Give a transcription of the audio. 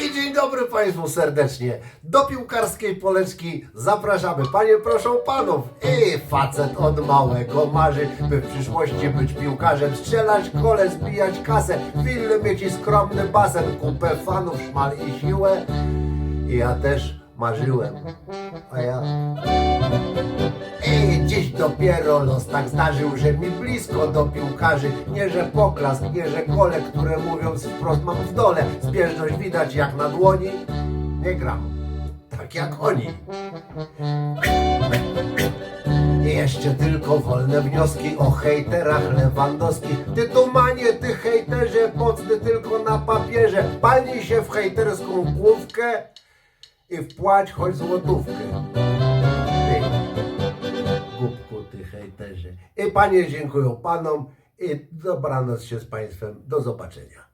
I dzień dobry Państwu serdecznie. Do piłkarskiej poleczki zapraszamy. Panie proszę panów. I facet od małego marzy, by w przyszłości być piłkarzem, strzelać kole, zbijać kasę, willę mieć i skromny basen, kupę fanów, szmal i siłę. I ja też marzyłem. A ja... Dopiero los tak zdarzył, że mi blisko do piłkarzy. Nie, że poklask, nie, że gole, które mówiąc wprost mam w dole. Zbieżność widać jak na dłoni. Nie gram, tak jak oni. Jeszcze tylko wolne wnioski o hejterach Lewandowskich Ty tumanie, ty hejterze, mocny tylko na papierze. Palnij się w hejterską główkę i wpłać choć złotówkę głupku, ty hejterze. I panie dziękuję panom i dobranoc się z państwem. Do zobaczenia.